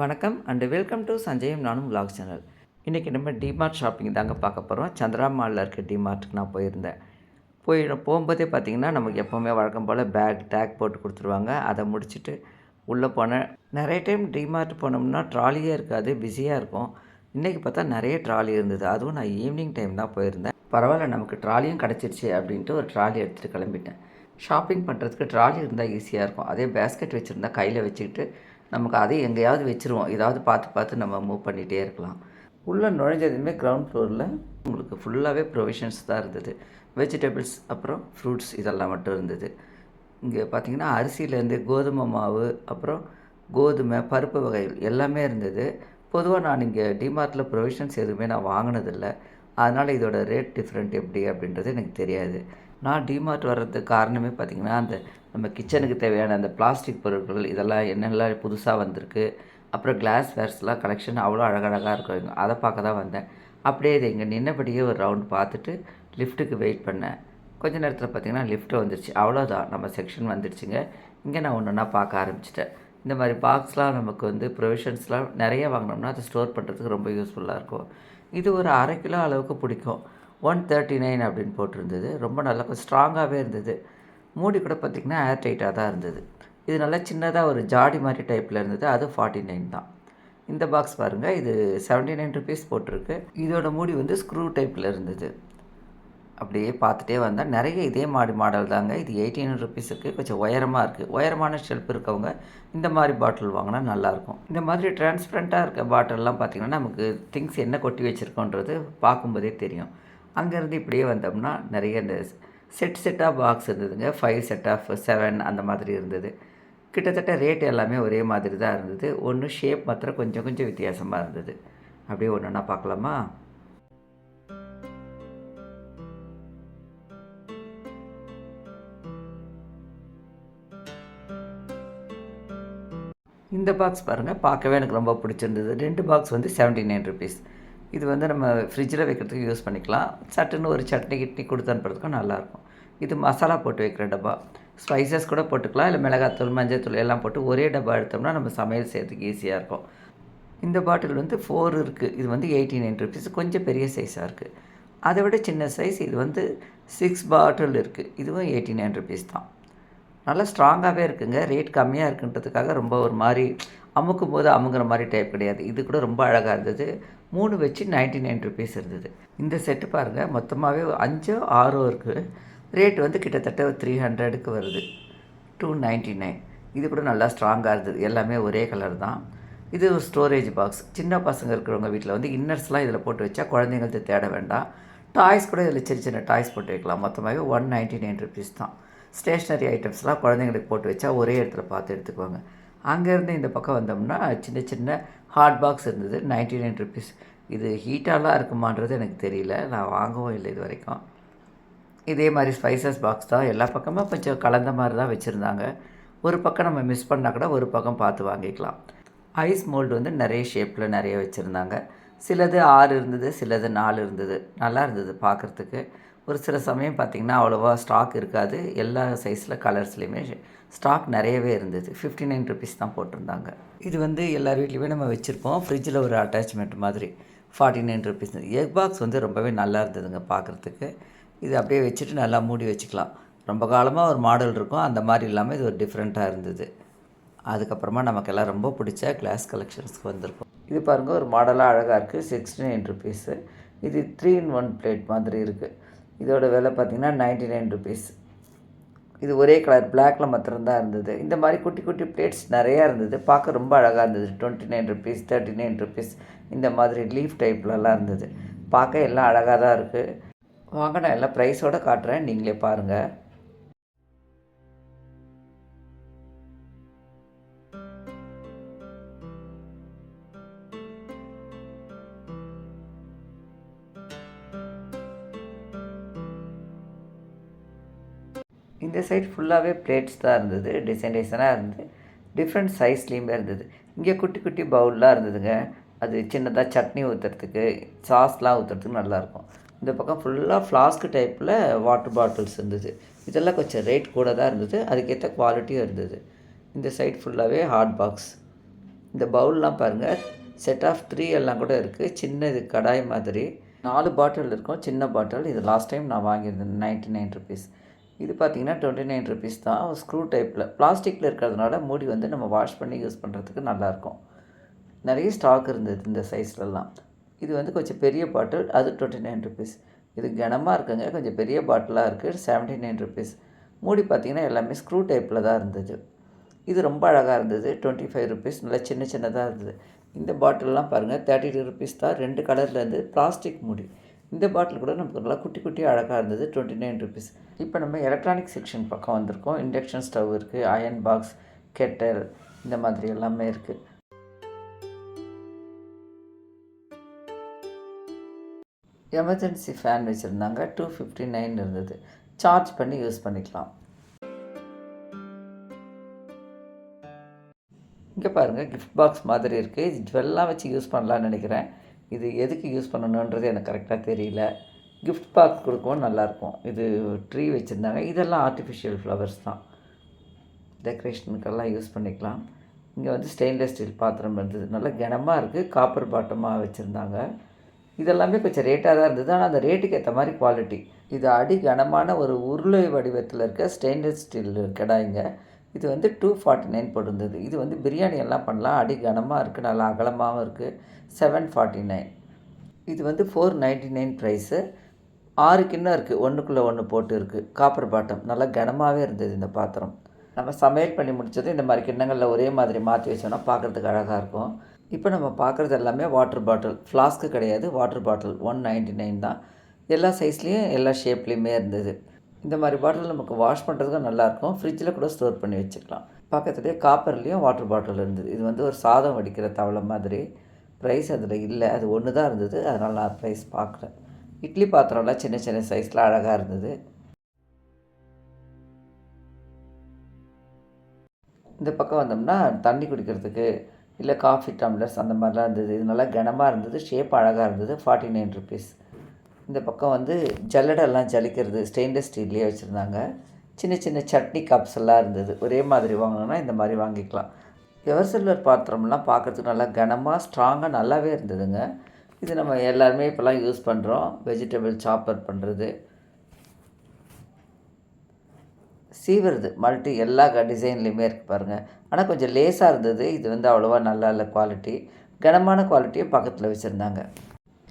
வணக்கம் and welcome to சஞ்சயம் நானும் vlog channel இன்றைக்கி நம்ம டிமார்ட் ஷாப்பிங் தாங்க பார்க்க போகிறோம் சந்திரா மாலில் இருக்க டிமார்ட்டுக்கு நான் போயிருந்தேன். போய் போகும்போதே பார்த்தீங்கன்னா நமக்கு எப்போவுமே வழக்கம் போல் பேக் டேக் போட்டு கொடுத்துருவாங்க. அதை முடிச்சுட்டு உள்ளே போனேன். நிறைய டைம் டிமார்ட் போனோம்னா ட்ராலியே இருக்காது பிஸியாக இருக்கும். இன்றைக்கி பார்த்தா நிறைய ட்ராலி இருந்தது. அதுவும் நான் ஈவினிங் டைம் தான் போயிருந்தேன். பரவாயில்ல நமக்கு ட்ராலியும் கிடச்சிருச்சு அப்படின்ட்டு ஒரு ட்ராலி எடுத்துகிட்டு கிளம்பிட்டேன். ஷாப்பிங் பண்ணுறதுக்கு ட்ராலி இருந்தால் ஈஸியாக இருக்கும். அதே பேஸ்கெட் வச்சுருந்தா கையில் வச்சுக்கிட்டு நமக்கு அதை எங்கேயாவது வச்சுருவோம். ஏதாவது பார்த்து பார்த்து நம்ம மூவ் பண்ணிகிட்டே இருக்கலாம். உள்ளே நுழைஞ்சதுமே கிரவுண்ட் ஃப்ளோரில் உங்களுக்கு ஃபுல்லாகவே ப்ரொவிஷன்ஸ் தான் இருந்தது. வெஜிடபிள்ஸ் அப்புறம் ஃப்ரூட்ஸ் இதெல்லாம் மட்டும் இருந்தது. இங்கே பார்த்தீங்கன்னா அரிசியிலேருந்து கோதுமை மாவு அப்புறம் கோதுமை பருப்பு வகைகள் எல்லாமே இருந்தது. பொதுவாக நான் இங்கே டிமார்ட்டில் ப்ரொவிஷன்ஸ் எதுவுமே நான் வாங்கினதில்லை. அதனால் இதோட ரேட் டிஃப்ரெண்ட் எப்படி அப்படின்றது எனக்கு தெரியாது. நான் டிமார்ட் வர்றதுக்கு காரணமே பார்த்திங்கன்னா அந்த நம்ம கிச்சனுக்கு தேவையான அந்த பிளாஸ்டிக் பொருட்கள் இதெல்லாம் என்னெல்லாம் புதுசாக வந்திருக்கு அப்புறம் கிளாஸ் வேர்ஸ்லாம் கலெக்ஷன் அவ்வளோ அழகழகாக இருக்கும். அதை பார்க்க தான் வந்தேன். அப்படியே இது இங்கே நின்னபடியே ஒரு ரவுண்ட் பார்த்துட்டு லிஃப்ட்டுக்கு வெயிட் பண்ணேன். கொஞ்ச நேரத்தில் பார்த்தீங்கன்னா லிஃப்ட்டு வந்துருச்சு. அவ்வளோதான் நம்ம செக்ஷன் வந்துடுச்சுங்க இங்கே நான் ஒன்று ஒன்றா பார்க்க ஆரம்பிச்சிட்டேன். இந்த மாதிரி பாக்ஸ்லாம் நமக்கு வந்து ப்ரொவிஷன்ஸ்லாம் நிறைய வாங்கினோம்னா அதை ஸ்டோர் பண்ணுறதுக்கு ரொம்ப யூஸ்ஃபுல்லாக இருக்கும். இது ஒரு அரை கிலோ அளவுக்கு பிடிக்கும். ஒன் தேர்ட்டி நைன் அப்படின்னு போட்டிருந்தது. ரொம்ப நல்லா கொஞ்சம் ஸ்ட்ராங்காகவே இருந்தது. மூடி கூட பார்த்திங்கன்னா ஏர் டைட்டாக தான் இருந்தது. இது நல்லா சின்னதாக ஒரு ஜாடி மாதிரி டைப்பில் இருந்தது. அது ஃபார்ட்டி நைன் தான். இந்த பாக்ஸ் பாருங்கள் இது செவன்ட்டி நைன் ருபீஸ் போட்டிருக்கு. இதோட மூடி வந்து ஸ்க்ரூ டைப்பில் இருந்தது. அப்படியே பார்த்துட்டே வந்தால் நிறைய இதே மாடி மாடல் தாங்க. இது எயிட்டீன் ருபீஸுக்கு கொஞ்சம் உயரமாக இருக்குது உயரமான ஷெல்ப் இருக்கவங்க இந்த மாதிரி பாட்டில் வாங்கினா நல்லாயிருக்கும். இந்த மாதிரி டிரான்ஸ்பரண்ட்டாக இருக்க பாட்டில்லாம் பார்த்திங்கன்னா நமக்கு திங்ஸ் என்ன கொட்டி வச்சுருக்கோன்றது பார்க்கும்போதே தெரியும். அங்கேருந்து இப்படியே வந்தோம்னா நிறைய இந்த செட் செட்டாக பாக்ஸ் இருந்ததுங்க. ஃபைவ் செட் ஆஃப் செவன் அந்த மாதிரி இருந்தது. கிட்டத்தட்ட ரேட் எல்லாமே ஒரே மாதிரி தான் இருந்தது. ஒன்று ஷேப் மாத்திரம் கொஞ்சம் கொஞ்சம் வித்தியாசமாக இருந்தது. அப்படியே ஒன்று ஒன்றா பார்க்கலாமா? இந்த பாக்ஸ் பாருங்கள் பார்க்கவே எனக்கு ரொம்ப பிடிச்சிருந்தது. ரெண்டு பாக்ஸ் வந்து செவன்ட்டி நைன் ருபீஸ் இது வந்து நம்ம ஃப்ரிட்ஜில் வைக்கிறதுக்கு யூஸ் பண்ணிக்கலாம். சட்டுன்னு ஒரு சட்னி கிட்னி கொடுத்து அனுப்புறதுக்கும் நல்லாயிருக்கும். இது மசாலா போட்டு வைக்கிற டப்பா. ஸ்பைசஸ் கூட போட்டுக்கலாம். இல்லை மிளகாத்தூள் மஞ்சள்தூள் எல்லாம் போட்டு ஒரே டப்பா எடுத்தோம்னா நம்ம சமையல் செய்யறதுக்கு ஈஸியாக இருக்கும். இந்த பாட்டில் வந்து ஃபோர் இருக்குது இது வந்து எயிட்டி நைன் ருபீஸ் கொஞ்சம் பெரிய சைஸாக இருக்குது அதை விட சின்ன சைஸ் இது வந்து சிக்ஸ் பாட்டில் இருக்குது இதுவும் எயிட்டி நைன் ருபீஸ் தான். நல்லா ஸ்ட்ராங்காகவே இருக்குங்க. ரேட் கம்மியாக இருக்குன்றதுக்காக ரொம்ப ஒரு மாதிரி அமுக்கும் போது அமுங்குற மாதிரி டைப் கிடையாது. இது கூட ரொம்ப அழகாக இருந்தது. மூணு வச்சு நைன்ட்டி நைன் ருபீஸ் இருந்தது. இந்த செட்டு பாருங்கள் மொத்தமாகவே அஞ்சோ ஆறோ இருக்குது ரேட் வந்து கிட்டத்தட்ட த்ரீ ஹண்ட்ரடுக்கு வருது. டூ நைன்ட்டி நைன் இது கூட நல்லா ஸ்ட்ராங்காக இருந்தது. எல்லாமே ஒரே கலர் தான். இது ஒரு ஸ்டோரேஜ் பாக்ஸ் சின்ன பசங்க இருக்கிறவங்க வீட்டில் வந்து இன்னர்ஸ்லாம் இதில் போட்டு வச்சா குழந்தைங்களுக்கு தேட வேண்டாம். டாய்ஸ் கூட இதில் சின்ன சின்ன டாய்ஸ் போட்டு வைக்கலாம். மொத்தமாகவே ஒன் நைன்ட்டி நைன் ருபீஸ் தான் ஸ்டேஷ்னரி ஐட்டம்ஸ்லாம் குழந்தைங்களுக்கு போட்டு வச்சா ஒரே இடத்துல பார்த்து எடுத்துக்குவாங்க. அங்கேருந்து இந்த பக்கம் வந்தோம்னா சின்ன சின்ன ஹாட் பாக்ஸ் இருந்தது நைன்டி நைன் ருபீஸ் இது ஹீட்டாலாம் இருக்குமான்றது எனக்கு தெரியல. நான் வாங்கவும் இல்லை இது வரைக்கும். இதே மாதிரி ஸ்பைசஸ் பாக்ஸ் தான். எல்லா பக்கமும் கொஞ்சம் கலந்த மாதிரி தான் வச்சுருந்தாங்க. ஒரு பக்கம் நம்ம மிஸ் பண்ணால் கூட ஒரு பக்கம் பார்த்து வாங்கிக்கலாம். ஐஸ் மோல்டு வந்து நிறைய ஷேப்பில் நிறைய வச்சுருந்தாங்க. சிலது ஆறு இருந்தது சிலது நாலு இருந்தது. நல்லா இருந்தது பார்க்குறதுக்கு. ஒரு சில சமயம் பார்த்திங்கன்னா அவ்வளோவா ஸ்டாக் இருக்காது. எல்லா சைஸில் கலர்ஸ்லேயுமே ஸ்டாக் நிறையவே இருந்தது. ஃபிஃப்டி நைன் ருபீஸ் தான் போட்டிருந்தாங்க. இது வந்து எல்லார் வீட்லேயுமே நம்ம வச்சுருப்போம். ஃப்ரிட்ஜில் ஒரு அட்டாச்மெண்ட் மாதிரி. Forty nine rupees egg box வந்து ரொம்பவே நல்லா இருந்ததுங்க பார்க்குறதுக்கு இது அப்படியே வச்சுட்டு நல்லா மூடி வச்சுக்கலாம். ரொம்ப காலமாக ஒரு மாடல் இருக்கும். அந்த மாதிரி இல்லாமல் இது ஒரு டிஃப்ரெண்ட்டாக இருந்தது. அதுக்கப்புறமா நமக்கெல்லாம் ரொம்ப பிடிச்ச கிளாஸ் கலெக்ஷன்ஸ்க்கு வந்திருக்கும். இது பாருங்கள் ஒரு மாடலாக அழகாக இருக்குது சிக்ஸ்டி நைன் ருபீஸு இது த்ரீ இன் ஒன் பிளேட் மாதிரி இருக்குது இதோட விலை பார்த்திங்கன்னா நைன்ட்டி நைன் ருபீஸ் இது ஒரே கலர் பிளாக்ல மாத்திரம்தான் இருந்தது. இந்த மாதிரி குட்டி குட்டி பிளேட்ஸ் நிறையா இருந்தது. பார்க்க ரொம்ப அழகாக இருந்தது. Twenty nine rupees thirty nine rupees இந்த மாதிரி லீஃப் டைப்லலாம் இருந்தது. பார்க்க எல்லாம் அழகாக தான் இருக்குது வாங்க நான் எல்லாம் ப்ரைஸோடு காட்டுறேன். நீங்களே பாருங்கள் இந்த சைடு ஃபுல்லாகவே பிளேட்ஸ் தான் இருந்தது டிசைன் டிசைனாக இருந்தது டிஃப்ரெண்ட் சைஸ்லேயுமே இருந்தது. இங்கே குட்டி குட்டி பவுல்லாம் இருந்ததுங்க. அது சின்னதாக சட்னி ஊற்றுறதுக்கு சாஸ்லாம் ஊற்றுறதுக்கு நல்லாயிருக்கும். இந்த பக்கம் ஃபுல்லாக ஃப்ளாஸ்க்கு டைப்பில் வாட்டர் பாட்டில்ஸ் இருந்தது. இதெல்லாம் கொஞ்சம் ரேட் கூட தான் இருந்தது. அதுக்கேற்ற குவாலிட்டியும் இருந்தது. இந்த சைடு ஃபுல்லாகவே ஹாட் பாக்ஸ் இந்த பவுல்லாம் பாருங்கள் செட் ஆஃப் த்ரீ எல்லாம் கூட இருக்குது சின்ன இது கடாய் மாதிரி. நாலு பாட்டில் இருக்கும் சின்ன பாட்டில் இது லாஸ்ட் டைம் நான் வாங்கியிருந்தேன் நைன்ட்டி நைன் ருபீஸ் இது பார்த்தீங்கன்னா டுவெண்ட்டி நைன் ருபீஸ் தான் ஸ்க்ரூ டைப்பில் பிளாஸ்டிக்கில் இருக்கிறதுனால மூடி வந்து நம்ம வாஷ் பண்ணி யூஸ் பண்ணுறதுக்கு நல்லாயிருக்கும். நிறைய ஸ்டாக் இருந்தது இந்த சைஸ்லலாம் இது வந்து கொஞ்சம் பெரிய பாட்டில் அது டுவெண்ட்டி நைன் ருபீஸ் இது கனமாக இருக்குங்க. கொஞ்சம் பெரிய பாட்டிலாக இருக்குது செவன்ட்டி நைன் ருபீஸ் மூடி பார்த்திங்கன்னா எல்லாமே ஸ்க்ரூ டைப்பில் தான் இருந்தது. இது ரொம்ப அழகாக இருந்தது. டுவெண்ட்டி ஃபைவ் ருபீஸ் நல்லா சின்ன சின்னதாக இருந்தது. இந்த பாட்டிலெலாம் பாருங்கள் தேர்ட்டி டூ ருபீஸ் தான். ரெண்டு கலரில் இருந்து பிளாஸ்டிக் மூடி. இந்த பாட்டில் கூட நமக்கு நல்லா குட்டி குட்டி அழகாக இருந்தது டுவெண்ட்டி நைன் ருபீஸ் இப்போ நம்ம எலக்ட்ரானிக் செக்ஷன் பக்கம் வந்திருக்கோம். இண்டக்ஷன் ஸ்டவ் இருக்குது அயன் பாக்ஸ் கெட்டல் இந்த மாதிரி எல்லாமே இருக்குது எமர்ஜென்சி ஃபேன் வச்சுருந்தாங்க டூ ஃபிஃப்டி நைன் இருந்தது. சார்ஜ் பண்ணி யூஸ் பண்ணிக்கலாம். இங்கே பாருங்கள் கிஃப்ட் பாக்ஸ் மாதிரி இருக்குது இது ஜுவல்லாம் வச்சு யூஸ் பண்ணலான்னு நினைக்கிறேன். இது எதுக்கு யூஸ் பண்ணணுன்றது எனக்கு கரெக்டாக தெரியல. கிஃப்ட் பாக்ஸ் கொடுக்கவும் நல்லாயிருக்கும். இது ட்ரீ வச்சுருந்தாங்க. இதெல்லாம் ஆர்டிஃபிஷியல் ஃப்ளவர்ஸ் தான். டெக்கரேஷனுக்கெல்லாம் யூஸ் பண்ணிக்கலாம். இங்கே வந்து ஸ்டெயின்லெஸ் ஸ்டீல் பாத்திரம் இருந்தது. நல்லா கனமாக இருக்குது காப்பர் பாட்டமாக வச்சுருந்தாங்க. இதெல்லாமே கொஞ்சம் ரேட்டாக தான் இருந்தது. ஆனால் அந்த ரேட்டுக்கு ஏற்ற மாதிரி குவாலிட்டி இது அடி கனமான ஒரு உருளை வடிவத்தில் இருக்க ஸ்டெயின்லெஸ் ஸ்டீல் கடாய்ங்க இது வந்து டூ ஃபார்ட்டி நைன் போட்டிருந்தது. இது வந்து பிரியாணி எல்லாம் பண்ணலாம். அடி கனமாக இருக்குது நல்லா அகலமாகவும் இருக்குது செவன் ஃபார்ட்டி நைன் இது வந்து ஃபோர் நைன்ட்டி நைன் ப்ரைஸு ஆறு கிண்ணம் இருக்குது ஒன்றுக்குள்ளே ஒன்று போட்டு இருக்குது காப்பர் பாட்டம் நல்லா கனமாகவே இருந்தது இந்த பாத்திரம். நம்ம சமையல் பண்ணி முடிச்சதும் இந்த மாதிரி கிண்ணங்களில் ஒரே மாதிரி மாற்றி வச்சோன்னா பார்க்குறதுக்கு அழகாக இருக்கும். இப்போ நம்ம பார்க்குறது எல்லாமே வாட்டர் பாட்டில் ஃப்ளாஸ்க்கு கிடையாது water bottle one ninety nine தான். எல்லா சைஸ்லேயும் எல்லா ஷேப்லேயுமே இருந்தது. இந்த மாதிரி பாட்டில் நமக்கு வாஷ் பண்ணுறதுக்கும் நல்லாயிருக்கும். ஃப்ரிட்ஜில் கூட ஸ்டோர் பண்ணி வச்சுக்கலாம். பக்கத்துலேயே காப்பர்லேயும் வாட்டர் பாட்டில் இருந்தது. இது வந்து ஒரு சாதம் வடிக்கிற தவளை மாதிரி. ப்ரைஸ் அதில் இல்லை. அது ஒன்று தான் இருந்தது. அதனால் நான் ப்ரைஸ் பார்க்கல. இட்லி பாத்திரம்லாம் சின்ன சின்ன சைஸில் அழகாக இருந்தது. இந்த பக்கம் வந்தோம்னா தண்ணி குடிக்கிறதுக்கு இல்லை காஃபி டம்ளர்ஸ் அந்த மாதிரிலாம் இருந்தது. இது நல்லா கனமாக இருந்தது. ஷேப் அழகாக இருந்தது. ஃபார்ட்டி நைன் ருபீஸ் இந்த பக்கம் வந்து ஜல்லடெல்லாம் ஜலிக்கிறது ஸ்டெயின்லெஸ் ஸ்டீல்லையே வச்சுருந்தாங்க. சின்ன சின்ன சட்னி கப்ஸ் எல்லாம் இருந்தது. ஒரே மாதிரி வாங்கணுன்னா இந்த மாதிரி வாங்கிக்கலாம். எவர் சில்வர் பாத்திரம்லாம் பார்க்குறதுக்கு நல்லா கனமாக ஸ்ட்ராங்காக நல்லாவே இருந்ததுங்க. இது நம்ம எல்லாருமே இப்போல்லாம் யூஸ் பண்ணுறோம் வெஜிடபிள் சாப்பர் பண்ணுறது சீவுறது. மல்டி எல்லா டிசைன்லேயுமே இருக்குது பாருங்கள் ஆனால் கொஞ்சம் லேஸாக இருந்தது. இது வந்து அவ்வளோவா நல்லா இல்லை குவாலிட்டி கனமான குவாலிட்டியும் பக்கத்தில் வச்சுருந்தாங்க.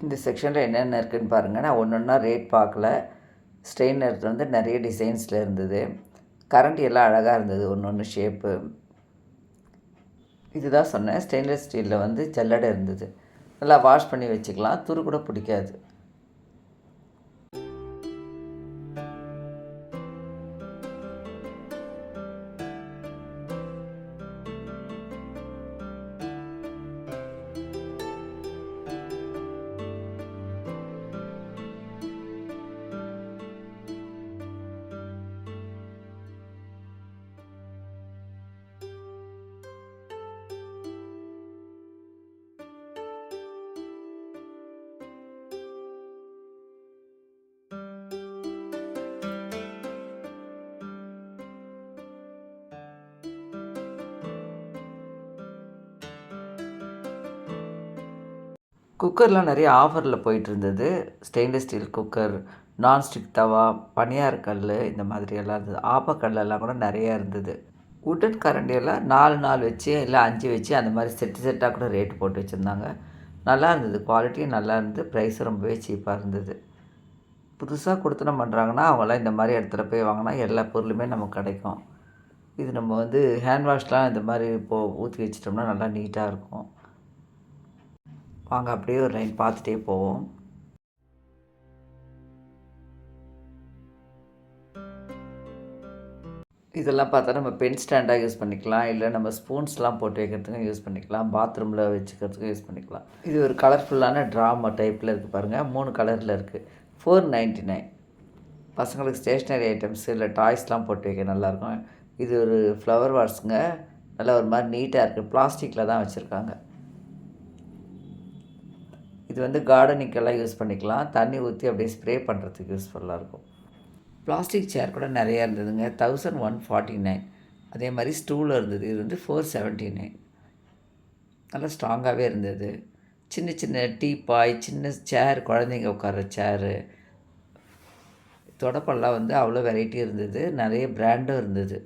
இந்த செக்ஷனில் என்னென்ன இருக்குதுன்னு பாருங்கள் நான் ஒன்று ஒன்றா ரேட் பார்க்கல. ஸ்ட்ரெயினர் வந்து நிறைய டிசைன்ஸில் இருந்தது. கரண்ட் எல்லாம் அழகாக இருந்தது. ஒன்று ஒன்று ஷேப்பு இதுதான் சொன்னேன். ஸ்டெயின்லெஸ் ஸ்டீலில் வந்து ஜல்லடை இருந்தது. நல்லா வாஷ் பண்ணி வச்சுக்கலாம். துரு கூட பிடிக்காது. குக்கர்லாம் நிறைய ஆஃபரில் போயிட்டு இருந்தது stainless steel cooker nonstick tawa பனியார் கல் இந்த மாதிரியெல்லாம் இருந்தது. ஆப்பக்கல்லெல்லாம் கூட நிறையா இருந்தது. உட்டன் கரண்டியெல்லாம் நாலு நாலு வச்சு இல்லை அஞ்சு வச்சு அந்த மாதிரி செட்டு செட்டாக கூட ரேட்டு போட்டு வச்சுருந்தாங்க. நல்லா இருந்தது. குவாலிட்டியும் நல்லா இருந்தது. ப்ரைஸும் ரொம்பவே சீப்பாக இருந்தது. புதுசாக கொடுத்தனம் பண்ணுறாங்கன்னா அவங்களாம் இந்த மாதிரி இடத்துல போய் வாங்கினா எல்லா பொருளுமே நமக்கு கிடைக்கும். இது நம்ம வந்து ஹேண்ட் வாஷ்லாம் இந்த மாதிரி இப்போது ஊற்றி வச்சிட்டோம்னா நல்லா நீட்டாக இருக்கும். வாங்க அப்படியே ஒரு லைன் பார்த்துட்டே போவோம். இதெல்லாம் பார்த்தா நம்ம பென் ஸ்டாண்டாக யூஸ் பண்ணிக்கலாம். இல்லை நம்ம ஸ்பூன்ஸ்லாம் போட்டு வைக்கிறதுக்கும் யூஸ் பண்ணிக்கலாம். பாத்ரூமில் வச்சுக்கிறதுக்கும் யூஸ் பண்ணிக்கலாம். இது ஒரு கலர்ஃபுல்லான ட்ராமா டைப்பில் இருக்குது பாருங்கள் மூணு கலரில் இருக்குது ஃபோர் நைன்ட்டி நைன் பசங்களுக்கு ஸ்டேஷ்னரி ஐட்டம்ஸ் இல்லை டாய்ஸ்லாம் போட்டு வைக்க நல்லாயிருக்கும். இது ஒரு ஃப்ளவர் வாட்ஸுங்க நல்லா ஒரு மாதிரி நீட்டாக இருக்குது பிளாஸ்டிக்கில் தான் வச்சுருக்காங்க. இது வந்து கார்டனிக்கெல்லாம் யூஸ் பண்ணிக்கலாம். தண்ணி ஊற்றி அப்படியே ஸ்ப்ரே பண்ணுறதுக்கு யூஸ்ஃபுல்லாக இருக்கும். பிளாஸ்டிக் சேர் கூட நிறையா இருந்ததுங்க. தௌசண்ட் ஒன் ஃபார்ட்டி நைன் அதே மாதிரி ஸ்டூல் இருந்தது. இது வந்து ஃபோர் செவன்ட்டி நைன் நல்லா ஸ்ட்ராங்காகவே இருந்தது. சின்ன சின்ன டீ பாய் சின்ன சேர் குழந்தைங்க உட்கார சேரு தொடப்பெல்லாம் வந்து அவ்வளோ வெரைட்டி இருந்தது. நிறைய பிராண்டும் இருந்தது.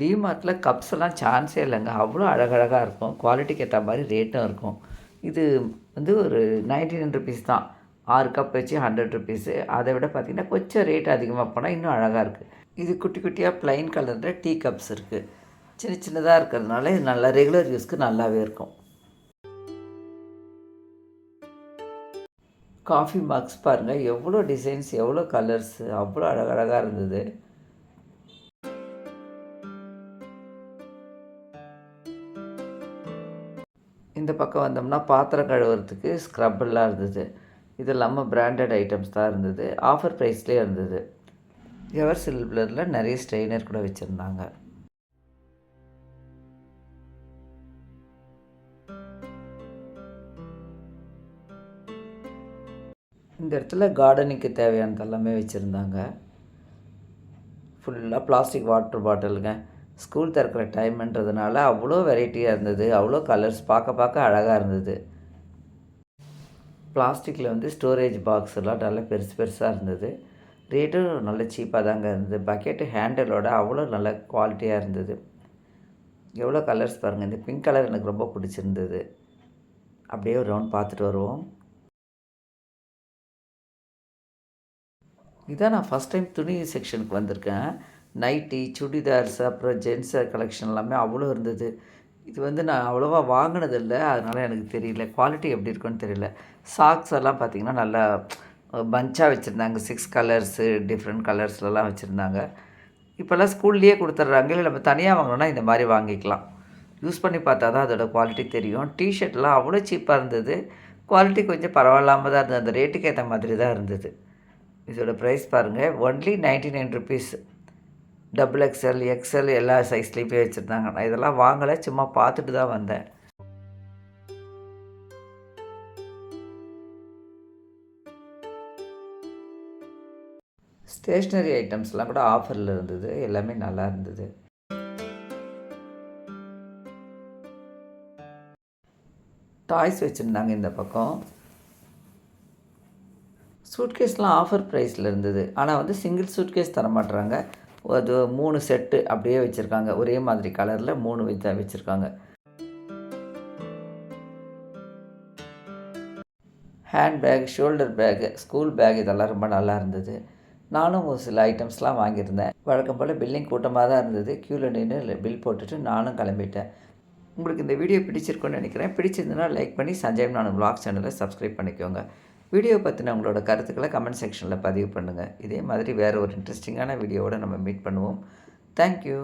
டிமார்ட்டில் கப்ஸ் எல்லாம் சான்ஸே இல்லைங்க. அவ்வளோ அழகழகாக இருக்கும். குவாலிட்டிக்கு ஏற்ற மாதிரி ரேட்டும் இருக்கும். இது வந்து ஒரு நைன்டி நைன் ருபீஸ் தான். ஆறு கப் வச்சு ஹண்ட்ரட் ருபீஸு அதை விட பார்த்திங்கன்னா கொஞ்சம் ரேட் அதிகமாக போனால் இன்னும் அழகாக இருக்குது இது குட்டி குட்டியாக ப்ளைன் கலரில் டீ கப்ஸ் இருக்குது சின்ன சின்னதாக இருக்கிறதுனால இது நல்லா ரெகுலர் யூஸ்க்கு நல்லாவே இருக்கும். காஃபி மக்ஸ் பாருங்கள் எவ்வளோ டிசைன்ஸ் எவ்வளோ கலர்ஸு அவ்வளோ அழகழகாக இருந்தது. இந்த பக்கம் வந்தோம்னா பாத்திரம் கழுவுறதுக்கு ஸ்க்ரப்பெல்லாம் இருந்தது. இது இல்லாமல் பிராண்டட் ஐட்டம்ஸ் தான் இருந்தது. ஆஃபர் ப்ரைஸ்லேயே இருந்தது. எவர் சில்வரில் நிறைய ஸ்ட்ரெயினர் கூட வச்சுருந்தாங்க. இந்த இடத்துல கார்டனிங்க்கு தேவையானது எல்லாமே வச்சுருந்தாங்க. ஃபுல்லாக பிளாஸ்டிக் வாட்டர் பாட்டிலுங்க ஸ்கூல் திறக்கிற டைம்ன்றதுனால அவ்வளோ வெரைட்டியாக இருந்தது. அவ்வளோ கலர்ஸ் பார்க்க பார்க்க அழகாக இருந்தது. பிளாஸ்டிக்கில் வந்து ஸ்டோரேஜ் பாக்ஸ் எல்லாம் நல்லா பெருசு பெருசாக இருந்தது. ரேட்டும் நல்ல சீப்பாக தாங்க இருந்தது. பக்கெட்டு ஹேண்டலோட அவ்வளோ நல்ல குவாலிட்டியாக இருந்தது. எவ்வளோ கலர்ஸ் பாருங்கள் இந்த பிங்க் கலர் எனக்கு ரொம்ப பிடிச்சிருந்தது. அப்படியே ஒரு ரவுண்ட் பார்த்துட்டு வருவோம். இதான் நான் ஃபஸ்ட் டைம் துணி செக்ஷனுக்கு வந்திருக்கேன். நைட்டி சுடிதார்ஸ் அப்புறம் ஜென்ஸ் கலெக்ஷன் எல்லாமே அவ்வளோ இருந்தது. இது வந்து நான் அவ்வளோவா வாங்கினதில்லை. அதனால் எனக்கு தெரியல. குவாலிட்டி எப்படி இருக்குன்னு தெரியல. சாக்ஸ் எல்லாம் பார்த்திங்கன்னா நல்லா பஞ்சாக வச்சுருந்தாங்க. சிக்ஸ் கலர்ஸு டிஃப்ரெண்ட் கலர்ஸ்லலாம் வச்சுருந்தாங்க. இப்போல்லாம் ஸ்கூல்லேயே கொடுத்துட்றாங்க. இல்லை நம்ம தனியாக வாங்கினோன்னா இந்த மாதிரி வாங்கிக்கலாம். யூஸ் பண்ணி பார்த்தா தான் அதோடய குவாலிட்டி தெரியும். டிஷர்ட்லாம் அவ்வளோ சீப்பாக இருந்தது. குவாலிட்டி கொஞ்சம் பரவாயில்லாமல் தான் இருந்தது. அந்த ரேட்டுக்கு ஏற்ற மாதிரி தான் இருந்தது. இதோட ப்ரைஸ் பாருங்கள் only ninety nine rupees double XL XL எல்லா சைஸ்லேயும் போய் வச்சுருந்தாங்க. நான் இதெல்லாம் வாங்கலை சும்மா பார்த்துட்டு தான் வந்தேன். ஸ்டேஷ்னரி ஐட்டம்ஸ்லாம் கூட ஆஃபரில் இருந்தது. எல்லாமே நல்லா இருந்தது. டாய்ஸ் வச்சுருந்தாங்க இந்த பக்கம். சூட்கேஸ்லாம் ஆஃபர் ப்ரைஸில் இருந்தது. ஆனால் வந்து சிங்கிள் சூட்கேஸ் தர மாட்டுறாங்க அது மூணு செட்டு அப்படியே வச்சுருக்காங்க. ஒரே மாதிரி கலரில் மூணு வச்சா வச்சுருக்காங்க. Hand bag shoulder bag school bag இதெல்லாம் ரொம்ப நல்லா இருந்தது. நானும் ஒரு சில ஐட்டம்ஸ்லாம் வாங்கியிருந்தேன். வழக்கம் போல் பில்லிங் கூட்டமாக தான் இருந்தது. க்யூவில் நின்று பில் போட்டுட்டு நானும் கிளம்பிட்டேன். உங்களுக்கு இந்த வீடியோ பிடிச்சிருக்குன்னு நினைக்கிறேன். பிடிச்சிருந்ததுன்னா லைக் பண்ணி சஞ்சய் நான் வ்ளாக் சேனலை சப்ஸ்கிரைப் பண்ணிக்கோங்க. வீடியோ பற்றின உங்களோட கருத்துக்களை கமெண்ட் செக்ஷனில் பதிவு பண்ணுங்கள் இதே மாதிரி வேறு ஒரு இன்ட்ரெஸ்டிங்கான வீடியோவோடு நம்ம மீட் பண்ணுவோம். தேங்க்யூ